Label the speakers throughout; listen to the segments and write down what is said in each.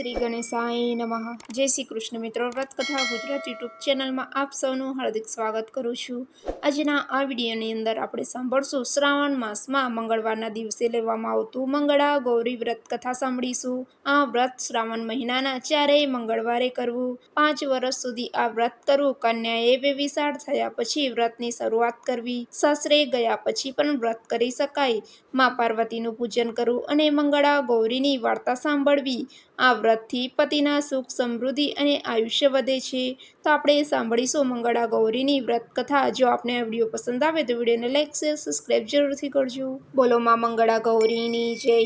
Speaker 1: શ્રી ગણેશાય નમઃ. જય શ્રી કૃષ્ણ મિત્રો. વ્રતકથા ગુજરાત યુટ્યુબ ચેનલમાં આપ સૌનું હાર્દિક સ્વાગત કરું છું. આજના આ વિડીયોની અંદર આપણે સાંભળશું શ્રાવણ માસમાં મંગળવારના દિવસે લેવામાં આવતું મંગળા ગૌરી વ્રત કથા સાંભળીશું. આ વ્રત શ્રાવણ મહિનાના ચારેય મંગળવારે કરવું. પાંચ વર્ષ સુધી આ વ્રત કરવું કન્યાએ બેવિસાળ થયા પછી વ્રતની શરૂઆત કરવી. સાસરે ગયા પછી પણ વ્રત કરી શકાય. મા પાર્વતીનું પૂજન કરવું અને મંગળા ગૌરીની વાર્તા સાંભળવી. આ વ્રતથી પતિના સુખ, સમૃદ્ધિ અને આયુષ્ય વધે છે. તો આપણે સાંભળીશું મંગળા ગૌરીની વ્રત કથા જો આપને આ વીડિયો પસંદ આવે તો વિડીયોને લાઈક, શેર સબસ્ક્રાઈબ જરૂરથી કરજો. બોલો માં મંગળા ગૌરીની જય.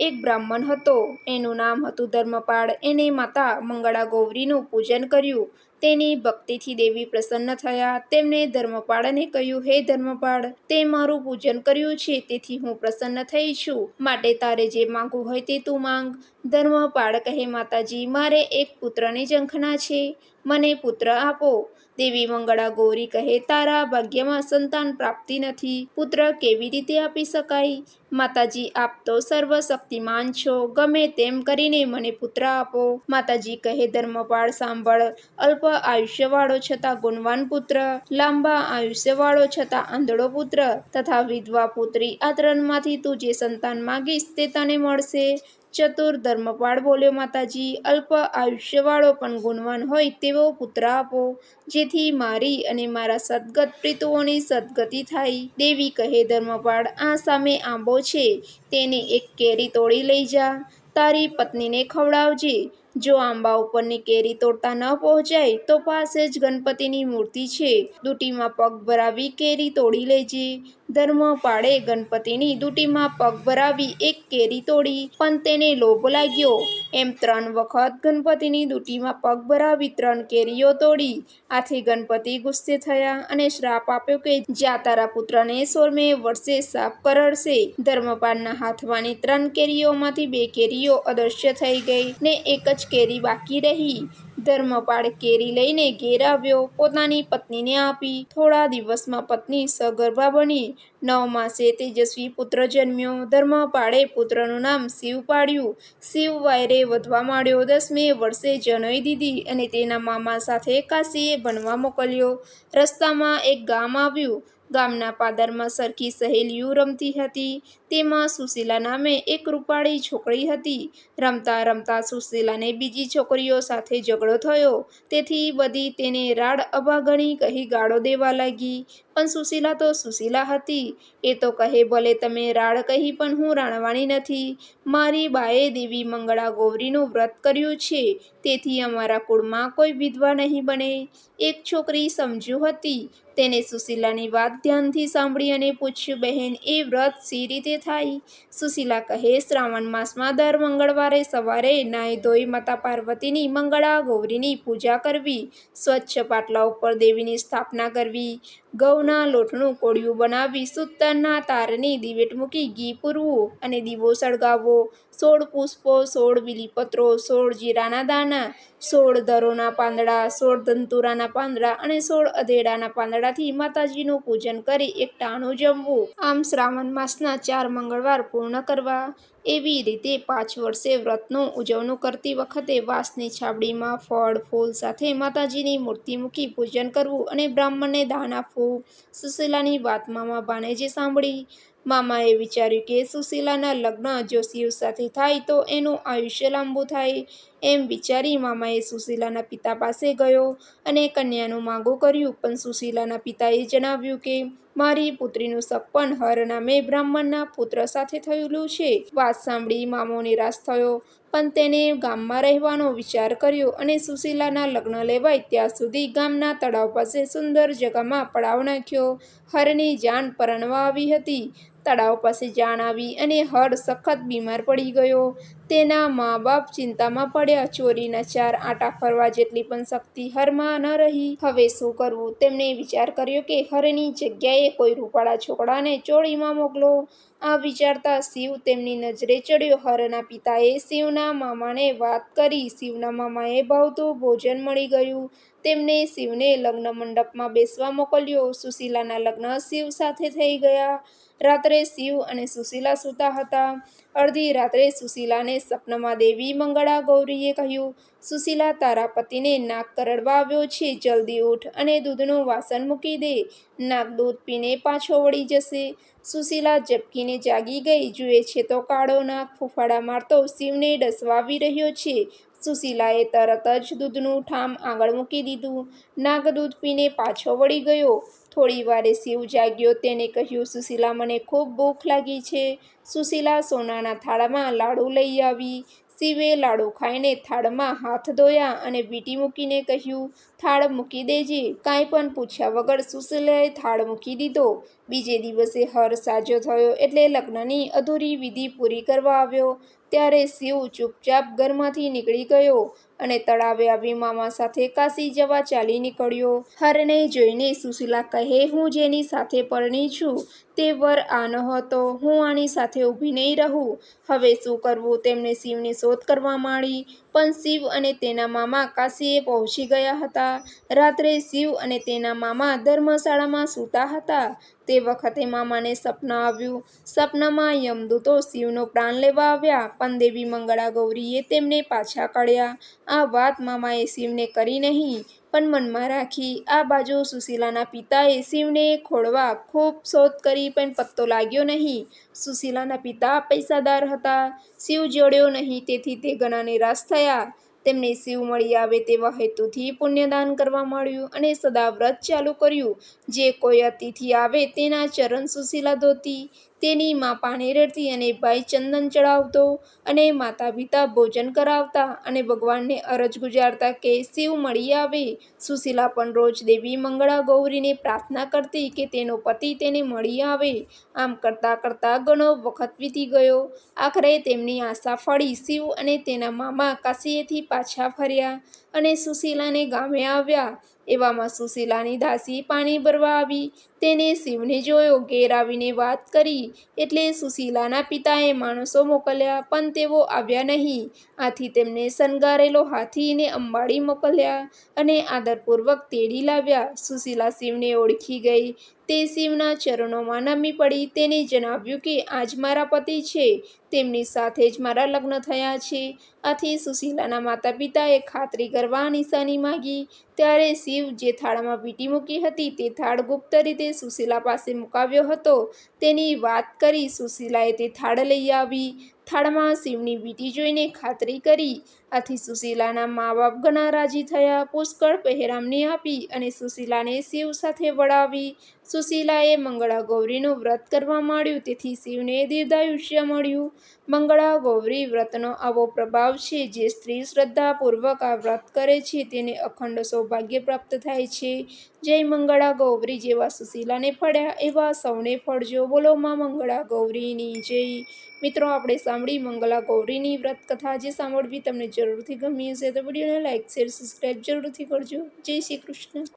Speaker 1: એક બ્રાહ્મણ હતો. એનું નામ હતું ધર્મપાળ. એને માતા મંગળા ગૌરીનું પૂજન કર્યું. તેની ભક્તિથી દેવી પ્રસન્ન થયા. તેમણે ધર્મપાળને કહ્યું, હે ધર્મપાળ, તે મારું પૂજન કર્યું છે, તેથી હું પ્રસન્ન થઈ છું. માટે તારે જે માંગવું હોય તે તું માંગ. ધર્મપાળ કહે, માતાજી, મારે એક પુત્રની ઝંખના છે. મને પુત્ર આપો. દેવી મંગળા ગૌરી કહે, તારા ભાગ્યમાં સંતાન પ્રાપ્તિ નથી. પુત્ર કેવી રીતે આપી શકાય? માતાજી, આપ તો સર્વશક્તિમાન છો. ગમે તેમ કરીને મને પુત્ર આપો. માતાજી કહે, ધર્મપાળ સાંભળ. અલ્પ આયુષ્યવાળો છતાં ગુણવાન પુત્ર. લાંબા આયુષ્યવાળો છતાં આંધળો પુત્ર. તથા વિધવા પુત્રી આ ત્રણમાંથી તું જે સંતાન માગીશ તે તને મળશે. ચતુર ધર્મપાળ બોલ્યો માતાજી. અલ્પ આયુષ્યવાળો પણ ગુણવાન હોય તેવો પુત્ર આપો. જેથી મારી અને મારા સદગત પ્રીતુઓની સદગતિ થાય. દેવી કહે, ધર્મપાળ, આ સામે આંબો છે. તેને એક કેરી તોડી લઈ જા. તારી પત્નીને ખવડાવજે. જો આંબા ઉપરની કેરી તોડતા ન પહોંચાય, તો પાસે જ ગણપતિની મૂર્તિ છે. દૂટીમાં પગ ભરાવી કેરી તોડી લેજે. ધર્મ પાડે ગણપતિની દૂટીમાં પગ ભરાવી એક કેરી તોડી, પણ તેને લોભ લાગ્યો. એમ ત્રણ વખત ગણપતિની દૂટીમાં પગ ભરાવી ત્રણ કેરીઓ તોડી. આથી ગણપતિ ગુસ્સે થયા અને શ્રાપ આપ્યો કે જ્યાં તારા પુત્રને સોરમે વર્ષે સાપ કરડશે. ધર્મપાળના હાથમાંની ત્રણ કેરીઓમાંથી બે કેરીઓ અદૃશ્ય થઈ ગઈ ને એક જ કેરી બાકી રહી. ધર્મપાળ કેરી લઈને ઘેર આવ્યો પોતાની પત્નીને આપી. થોડા દિવસમાં પત્ની સગર્ભા બની. નવ માસે તેજસ્વી પુત્ર જન્મ્યો. ધર્મપાળે પુત્રનું નામ શિવ પાડ્યું. શિવ વાયરે વધવા માંડ્યો. દસમે વર્ષે જનોઈ દીધી અને તેના મામા સાથે કાશીએ ભણવા મોકલ્યો. રસ્તામાં એક ગામ આવ્યું. ગામના પાદરમાં સરખી સહેલીઓ રમતી હતી. તેમાં સુશીલા નામે એક રૂપાળી છોકરી હતી. રમતા રમતા સુશીલાને બીજી છોકરીઓ સાથે ઝઘડો થયો. તેથી બધી તેને રાડ અભાગણી કહી ગાળો દેવા લાગી. પણ સુશીલા તો સુશીલા હતી. એ તો કહે ભલે તમે રાડ કહી, પણ હું રાણવાણી નથી. મારી બાએ દેવી મંગળા ગૌરીનું વ્રત કર્યું છે. તેથી અમારા કુળમાં કોઈ વિધવા નહીં બને. એક છોકરી સમજુ હતી. તેને સુશીલાની વાત ધ્યાનથી સાંભળી અને પૂછ્યું, બહેન, એ વ્રત સી રીતે થાય? સુશીલા કહે, શ્રાવણ માસમાં દર મંગળવારે સવારે નાય ધોઈ માતા પાર્વતીની મંગળા ગૌરીની પૂજા કરવી, સ્વચ્છ પાટલા ઉપર દેવીની સ્થાપના કરવી ઘઉંના લોટનું કોળિયું બનાવી સૂતરના તારની દિવેટ મૂકી ઘી પૂરવું અને દીવો સળગાવવો. સોળ પુષ્પો, સોળ બીલીપત્રો, સોળ જીરાના દાણા, સોળ દરોના પાંદડા, સોળ ધંતુરાના પાંદડા અને સોળ અધેડાના પાંદડાથી માતાજીનું પૂજન કરી એક ટાણું જમવું. આમ શ્રાવણ માસના ચાર મંગળવાર પૂર્ણ કરવા. એવી રીતે પાંચ વર્ષે વ્રતનું ઉજવણું કરતી વખતે વાંસની છાબડીમાં ફળ, ફૂલ સાથે માતાજીની મૂર્તિ મૂકી પૂજન કરવું અને બ્રાહ્મણને દાન આપવું. સુશીલાની વાત મામા સાંભળી. મામાએ વિચાર્યું કે સુશીલાના લગ્ન જો શિવ સાથે થાય તો એનું આયુષ્ય લાંબુ થાય એમ વિચારી મામાએ સુશીલાના પિતા પાસે ગયો અને કન્યાનું માગું કર્યું. પણ સુશીલાના પિતાએ જણાવ્યું કે, મારી પુત્રીનું સપન હર નામે બ્રાહ્મણના પુત્ર સાથે થયેલું છે. વાત સાંભળી મામો નિરાશ થયો, પણ તેને ગામમાં રહેવાનો વિચાર કર્યો અને સુશીલાના લગ્ન લેવાય ત્યાં સુધી ગામના તળાવ પાસે સુંદર જગામાં પડાવ નાખ્યો. હરની જાન પરણવા આવી હતી. તળાવ પાસે જાણ આવી અને હર સખત બીમાર પડી ગયો. તેના મા બાપ ચિંતામાં પડ્યા. ચોરીના ચાર આંટા ફરવા જેટલી પણ શક્તિ હરમાં ન રહી. હવે શું કરવું? તેમણે વિચાર કર્યો કે હરની જગ્યાએ કોઈ રૂપાળા છોકરાને ચોળીમાં મોકલો. આ વિચારતા શિવ તેમની નજરે ચડ્યો. હરના પિતાએ શિવના મામાને વાત કરી. શિવના મામાએ ભાવતું ભોજન મળી ગયું. તેમને શિવને લગ્ન મંડપમાં બેસવા મોકલ્યો. સુશીલાના લગ્ન શિવ સાથે થઈ ગયા. રાત્રે શિવ અને સુશીલા સૂતા હતા. અડધી રાત્રે સુશીલાને સપનામાં દેવી મંગળા ગૌરીએ કહ્યું સુશીલા તારા પતિને નાક કરડવા આવ્યો છે, જલ્દી ઉઠ અને દૂધનું વાસણ મૂકી દે. નાક દૂધ પીને પાછો વળી જશે. સુશીલા ઝબકીને જાગી ગઈ, જુએ છે તો કાળો નાગ ફૂફાડા મારતો શિવને ડસવાવી રહ્યો છે. સુશીલાએ તરત જ દૂધનું ઠામ આગળ મૂકી દીધું. નાગ દૂધ પીને પાછો વળી ગયો. થોડી વારે શિવ જાગ્યો, તેને કહ્યું, સુશીલા, મને ખૂબ ભૂખ લાગી છે. સુશીલા સોનાના થાળામાં લાડુ લઈ આવી. શિવે લાડુ ખાઈને થાળમાં હાથ ધોયા અને વીટી મૂકીને કહ્યું, થાળ મૂકી દેજે. કાંઈ પણ પૂછ્યા વગર સુશીલાએ થાળ મૂકી દીધો. બીજે દિવસે હર સાજો થયો એટલે લગ્નની અધૂરી વિધિ પૂરી કરવા આવ્યો. ત્યારે શિવ ચૂપચાપ ઘરમાંથી નીકળી ગયો. અને તળાવે આવી મામા સાથે કાશી જવા ચાલી નીકળ્યો. હરને જોઈને સુશીલા કહે, હું જેની સાથે પરણી છું તે વર આ ન હતો. હું આની સાથે ઊભી નહીં રહું. હવે શું કરવું? તેમણે શિવની શોધ કરવા માંડી. પણ શિવ અને તેના મામા કાશીએ પહોંચી ગયા હતા. રાત્રે શિવ અને તેના મામા ધર્મશાળામાં સૂતા હતા. તે વખતે મામાને સપનું આવ્યું. સપનામાં યમદૂતો શિવનો પ્રાણ લેવા આવ્યા. પણ દેવી મંગળા ગૌરીએ તેમને પાછા કાઢ્યા. આ વાત મામાએ શિવને કરી નહીં. પણ મનમાં રાખી. આ બાજુ સુશીલાના પિતાએ શિવને ખોળવા ખૂબ શોધ કરી પણ પત્તો લાગ્યો નહીં. સુશીલાના પિતા પૈસાદાર હતા. શિવ જોડ્યો નહીં. તેથી તે ઘણા નિરાશ થયા. તેમને શિવ મળી આવે તેવા હેતુથી પુણ્યદાન કરવા માંડ્યું અને સદા વ્રત ચાલુ કર્યું. જે કોઈ અતિથિ આવે તેના ચરણ સુશીલા ધોતી તેની મા પાણી રેડતી અને ભાઈ ચંદન ચડાવતો અને માતા પિતા ભોજન કરાવતા અને ભગવાનને અરજ ગુજારતા કે શિવ મળી આવે, સુશીલા પણ રોજ દેવી મંગળા ગૌરીને પ્રાર્થના કરતી કે તેનો પતિ તેને મળી આવે. આમ કરતાં કરતાં ઘણો વખત વીતી ગયો. આખરે તેમની આશા ફળી શિવ અને તેના મામા કાશીએથી પાછા ફર્યા અને સુશીલાને ગામે આવ્યા. એવામાં સુશીલાની દાસી પાણી ભરવા આવી. તેને શિવને જોયો ઘેર આવીને વાત કરી. એટલે સુશીલાના પિતાએ માણસો મોકલ્યા, પણ તેઓ આવ્યા નહીં. આથી તેમને શણગારેલો હાથીને અંબાડી મોકલ્યા અને આદરપૂર્વક તેડી લાવ્યા. સુશીલા શિવને ઓળખી ગઈ. તે શિવના ચરણોમાં નમી પડી. તેને જણાવ્યું કે, આજ મારા પતિ છે. તેમની સાથે જ મારા લગ્ન થયા છે. આથી સુશીલાના માતા પિતાએ ખાતરી કરવા નિશાની માગી. ત્યારે શિવ જે થાળમાં વીંટી મૂકી હતી તે થાળ ગુપ્ત રીતે સુશીલા પાસે મુકાવ્યો હતો. તેની વાત કરી સુશીલાએ તે થાળ લઈ આવી. થાળમાં શિવની વીંટી જોઈને ખાતરી કરી આથી સુશીલાના મા બાપ ઘણા રાજી થયા, પુષ્કળ પહેરામણી આપી અને સુશીલાને શિવ સાથે વળાવી. સુશીલાએ મંગળા ગૌરીનું વ્રત કરવા માંડ્યું, તેથી શિવને દીર્ઘાયુષ્ય મળ્યું. મંગળા ગૌરી વ્રતનો આવો પ્રભાવ છે જે સ્ત્રી શ્રદ્ધાપૂર્વક આ વ્રત કરે છે, તેને અખંડ સૌભાગ્ય પ્રાપ્ત થાય છે. જય મંગળા ગૌરી જેવા સુશીલાને ફળ્યા, એવા સૌને ફળજો. બોલો માં મંગળા ગૌરીની જય. મિત્રો, આપણે સાંભળી મંગળા ગૌરીની વ્રત કથા જે સાંભળવી તમને જરૂરથી ગમી હશે તો વિડીયોને લાઇક શેર સબસ્ક્રાઈબ જરૂરથી કરજો. જય શ્રી કૃષ્ણ.